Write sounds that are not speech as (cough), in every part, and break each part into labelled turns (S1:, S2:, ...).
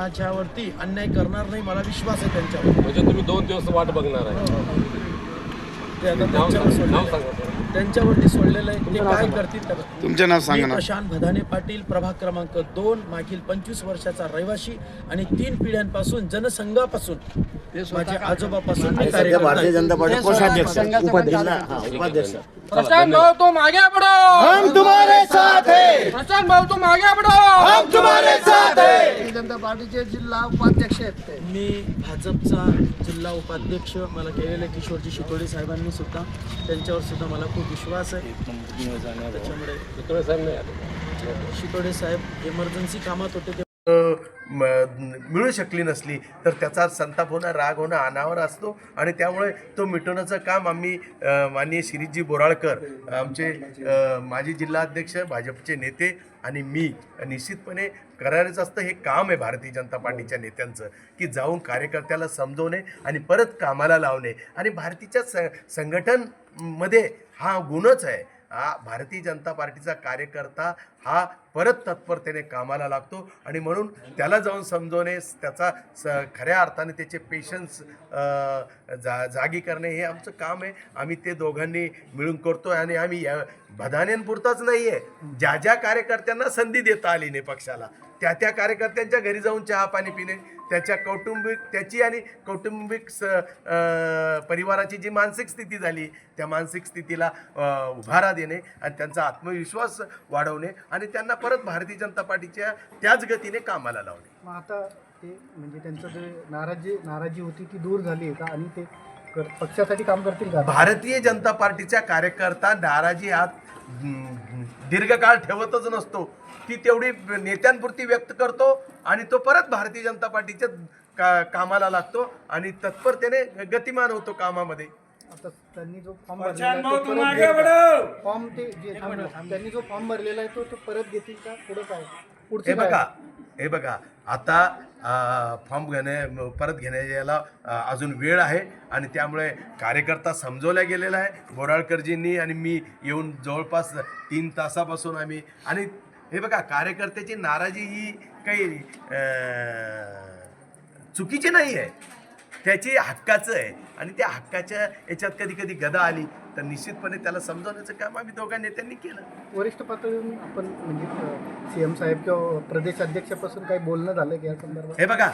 S1: माझ्यावरती अन्याय करणार नाही मला विश्वास आहे त्यांच्यावर.
S2: म्हणजे तुम्ही दोन दिवस वाट बघणार आहे.
S1: ते आता
S2: नाव
S1: त्यांच्यावर
S2: सांगा नाव
S1: सोडलेलं
S2: सांगा
S1: आहे.
S2: सर.
S1: त्यांच्यावरती सोडलेलं आहे. ते काय करतील.
S3: तुमचे नाव सांगा
S1: मी
S3: ना
S1: प्रशांत भदाने पाटील प्रभाग क्रमांक दोन मागील पंचवीस वर्षाचा रहिवासी आणि तीन पिढ्यांपासून जनसंघापासून माझ्या आजोबापासून मी
S4: भारतीय. जनता पार्टी कोषाध्यक्ष हा, उपाध्यक्ष
S5: प्रशांत भाऊ तुम आगे बढ़ो
S4: हम तुम्हारे साथ है।
S5: प्रशांत भाऊ तुम आगे बढ़ो
S4: हम तुम्हारे साथ है।
S5: जनता पार्टीचे जिल्हा उपाध्यक्ष आहेत ते.
S1: मी भाजपचा जिल्हा उपाध्यक्ष मला केलेले किशोरजी शितोडे साहेबांनी सुद्धा त्यांच्यावर सुद्धा मला खूप विश्वास आहे. त्याच्यामुळे
S2: चितोळे साहेब
S1: इमर्जन्सी कामात होते. ते
S6: मिळू शकली नसली तर त्याचा संताप होणं राग होणं अनावर असतो. आणि त्यामुळे तो मिटवण्याचं काम आम्ही माननीय शिरीषजी बोराळकर आमचे माजी जिल्हाध्यक्ष भाजपचे नेते आणि मी निश्चितपणे करायचं असतं. हे काम आहे भारतीय जनता पार्टीच्या नेत्यांचं की जाऊन कार्यकर्त्याला समजवणे आणि परत कामाला लावणे. आणि भारतीच्या स संघटनमध्ये हा गुणच आहे. हा भारतीय जनता पार्टीचा कार्यकर्ता हा परत तत्परतेने कामाला लागतो. आणि म्हणून त्याला जाऊन समजवणे त्याचा स खऱ्या अर्थाने त्याचे पेशन्स जा जागी करणे हे आमचं काम आहे. आम्ही ते दोघांनी मिळून करतो आणि आम्ही या बधान्यांपुरताच नाही आहे ज्या ज्या कार्यकर्त्यांना संधी देता आली नाही पक्षाला त्या त्या कार्यकर्त्यांच्या घरी जाऊन चहा पाणी पिणे त्याच्या कौटुंबिक त्याची आणि कौटुंबिक स परिवाराची जी मानसिक स्थिती झाली त्या मानसिक स्थितीला उभारा देणे आणि त्यांचा आत्मविश्वास वाढवणे आणि त्यांना परत भारतीय जनता पार्टीच्या त्याच गतीने कामाला लावणे
S7: मग आता ते म्हणजे त्यांचं जे नाराजी नाराजी होती ती दूर झाली आहे का? आणि ते कर- पक्षासाठी काम करतील का?
S6: भारतीय जनता पार्टीचा कार्यकर्ता नाराजी हम्म, दीर्घकाळ ठेवतच नसतो. ती तेवढी नेत्यांपुरती व्यक्त करतो आणि तो परत भारतीय जनता पार्टीच्या का कामाला लागतो आणि तत्परतेने गतिमान होतो कामामध्ये.
S7: आता त्यांनी जो फॉर्म भरलेला आहे तो परत घेतील. फॉर्म ते जे त्यांनी जो फॉर्म भरलेला आहे तो तो परत घेतील का? पुढे काय? पुढची
S6: हे
S7: काय?
S6: बघा हे बघा आता अ, फॉर्म घेणे परत घेण्याला अ, अजून वेळ आहे आणि त्यामुळे कार्यकर्ता समजवला गेलेला आहे. बोराळकरजींनी आणि मी येऊन जवळपास तीन तासापासून आम्ही आणि हे बघा कार्यकर्त्याची नाराजी ही काही अ, चुकीची नाही आहे. त्याची हक्काचं आहे. आणि त्या हक्काच्या याच्यात कधी कधी गदा आली तर निश्चितपणे त्याला समजवण्याचं काम आम्ही दोघा नेत्यांनी केलं.
S7: वरिष्ठ पातळीवरून आपण म्हणजे सीएम साहेब किंवा प्रदेश अध्यक्षापासून काही बोलणं झालं की या संदर्भात?
S6: हे बघा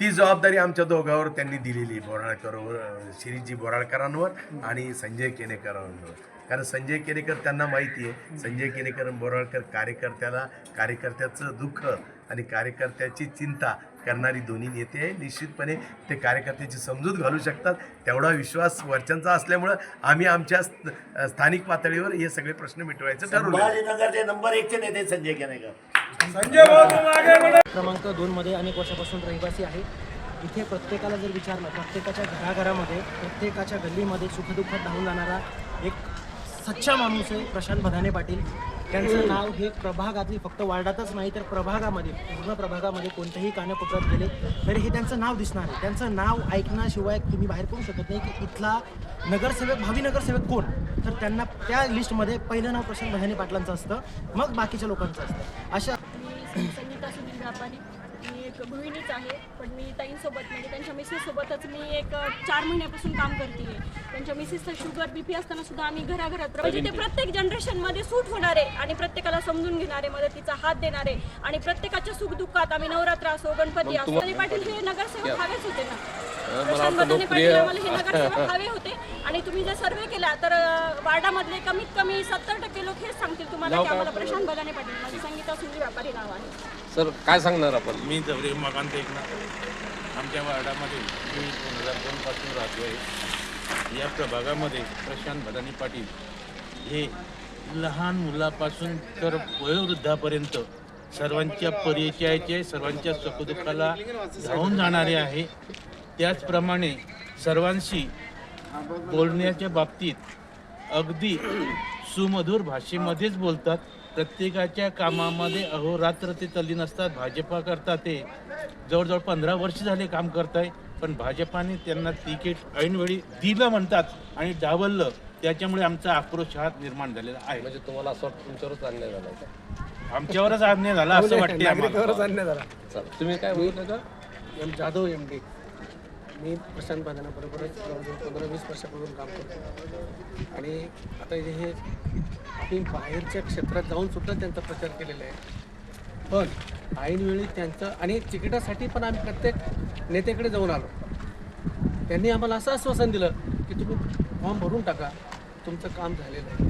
S6: ती जबाबदारी आमच्या दोघांवर त्यांनी दिलेली बोराळकरवर शिरीजी बोराळकरांवर आणि संजय केनेकरांवर. कारण संजय केनेकर त्यांना माहिती आहे. संजय केनेकर बोराळकर कार्यकर्त्याला कार्यकर्त्याचं दुःख आणि कार्यकर्त्याची चिंता करणारी दोन्ही नेते आहे निश्चितपणे ते कार्यकर्त्याची समजूत घालू शकतात. तेवढा विश्वास वरच्यांचा असल्यामुळं आम्ही आमच्या स्थानिक पातळीवर हे सगळे प्रश्न मिटवायचं ठरवलं
S4: नंबर एकचे नेते संजय केनेकर.
S8: क्रमांक दोनमध्ये अनेक वर्षापासून रहिवासी आहे. इथे प्रत्येकाला जर विचारलं प्रत्येकाच्या घराघरामध्ये प्रत्येकाच्या गल्लीमध्ये सुखदुःखात धावून जाणारा एक सच्चा माणूस आहे प्रशांत भदाने पाटील. त्यांचं नाव हे प्रभागातली फक्त वार्डातच नाही तर प्रभागामध्ये पूर्ण प्रभागामध्ये कोणत्याही कानाकोपऱ्यात गेले तरी हे त्यांचं नाव दिसणार आहे. त्यांचं नाव ऐकण्याशिवाय तुम्ही बाहेर पडू शकत नाही की इथला नगरसेवक भावी नगरसेवक कोण? तर त्यांना त्या लिस्टमध्ये पहिलं नाव प्रशांत भदाने पाटलांचं असतं मग बाकीच्या लोकांचं असतं. अशा
S9: मी एक गृहिणीच आहे पण मी ताईंसोबत म्हणजे त्यांच्या मिसेससोबतच मी एक चार महिन्यापासून काम करते त्यांच्या मिसेसचं शुगर बी पी असताना सुद्धा आम्ही घराघरात म्हणजे ते प्रत्येक जनरेशनमध्ये सूट होणारे आणि प्रत्येकाला समजून घेणारे मदतीचा हात देणारे आणि प्रत्येकाच्या सुखदुःखात आम्ही नवरात्र असो गणपती असो पाटील हे नगरसेवक हवेच होते ना. प्रशांत बदाने पाटील आम्हाला हे नगरसेवक (laughs) हवे होते. आणि तुम्ही जर सर्वे केला तर अ, वार्डामधले कमीत कमी सत्तर टक्के लोक हेच सांगतील तुम्हाला की आम्हाला प्रशांत बदाने पाटील माझी संगीता सुनील व्यापारी नाव आहे.
S2: सर काय सांगणार आपण?
S10: मी जवरे मकान एकनाथ. आमच्या वार्डामध्ये मी दोन हजार दोनपासून राहतो आहे या प्रभागामध्ये प्रशांत भदानी पाटील हे लहान मुलापासून तर वयोवृद्धापर्यंत सर्वांच्या परिचयाचे सर्वांच्या सुखदुःखाला धावून जाणारे आहे. त्याचप्रमाणे सर्वांशी बोलण्याच्या बाबतीत अगदी सुमधुर भाषेमध्येच बोलतात. प्रत्येकाच्या कामामध्ये अहोरात्र ते तल्लीन असतात. भाजपा करता ते जवळजवळ पंधरा वर्ष झाले काम करताय पण भाजपाने त्यांना तिकीट ऐनवेळी दिलं म्हणतात आणि डावललं. त्याच्यामुळे आमचा आक्रोश हा निर्माण झालेला आहे.
S2: म्हणजे तुम्हाला असं वाटतं तुमच्यावरच अन्याय झाला
S10: आमच्यावरच अन्याय झाला असं वाटते
S11: अन्याय झाला.
S2: चला, तुम्ही काय बोलत होता?
S11: M Jadhav M D. मी प्रशांत बांधण्याबरोबरच जवळजवळ पंधरा वीस वर्षापासून काम करतो. आणि आता हे आम्ही बाहेरच्या क्षेत्रात जाऊन सुद्धा त्यांचा प्रचार केलेला आहे. पण ऐनवेळी त्यांचं आणि तिकिटासाठी पण आम्ही प्रत्येक नेत्याकडे जाऊन आलो. त्यांनी आम्हाला असं आश्वासन दिलं की तुम्ही फॉर्म भरून टाका. तुमचं काम झालेलं आहे.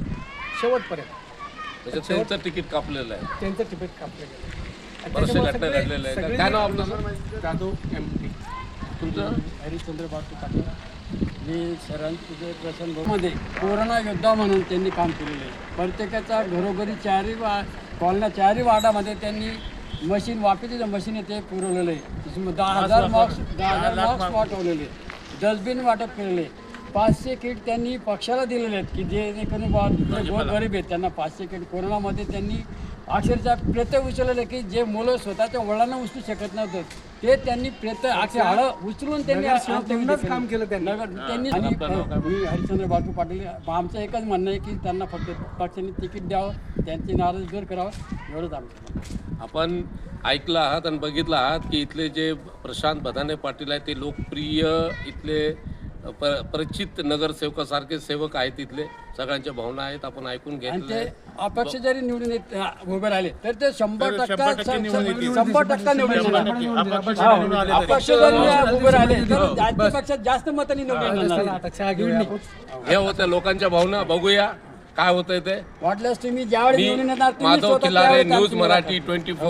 S11: शेवटपर्यंत.
S2: त्यांचं तिकीट कापलेलं आहे.
S11: त्यांचं तिकीट कापलेलं आहे? Jadhav M D.
S2: तुमचं?
S3: हरिश्चंद्र बापू पाटील. मी सरांचे प्रसन्नमध्ये कोरोना योद्धा म्हणून त्यांनी काम केलेलं आहे. प्रत्येकाचा घरोघरी चारही वा कॉलना चारही वार्डामध्ये त्यांनी मशीन वापीचे मशीन आहे ते पुरवलेलं आहे. दहा हजार मार्क्स दहा हजार मार्क्स वाटवलेले डस्टबिन वाटप केलेले पाचशे किट त्यांनी पक्षाला दिलेले आहेत की जेणेकरून बा जे गोरगरीब आहेत त्यांना पाचशे किट कोरोनामध्ये त्यांनी अक्षरशः प्रेत उचलले की जे मुलं स्वतःच्या वडिलांना उचलू शकत नव्हतं. ते त्यांनी प्रेत हाडं उचलून त्यांनी
S11: नगरसेवकांनाच काम केलं त्यांनी.
S3: नगर- त्यांनी आणि मी हरिश्चंद्र बापू पाटील आमचं एकच म्हणणं आहे की त्यांना फक्त पक्षाने तिकीट द्यावं त्यांची नाराज दूर करावं एवढंच आमचं
S2: आपण ऐकलं आहात आणि बघितलं आहात की इथले जे प्रशांत बदाने पाटील आहेत ते लोकप्रिय इथले प परिचित नगरसेवकासारखे सेवक आहेत इथले सगळ्यांच्या भावना आहेत आपण ऐकून
S3: आणि
S2: घेतले
S3: अपक्ष जरी निवडून येत उभे राहिले तर ते शंभर टक्का शंभर टक्का निवडून येणार. हा, अपक्ष जरी उभे राहिले तर जास्त मतांनी निवडून येणार.
S2: हे होत्या लोकांच्या भावना बघूया काय होतंय ते.
S3: वाटल्यास तुम्ही ज्यावेळी
S2: मी
S3: निवडून येणार तुम्ही
S2: माधव
S3: स्वतः
S2: किल्लारे
S3: त्यावेळी
S2: न्यूज
S3: आमची मुलाखत.
S2: Marathi twenty four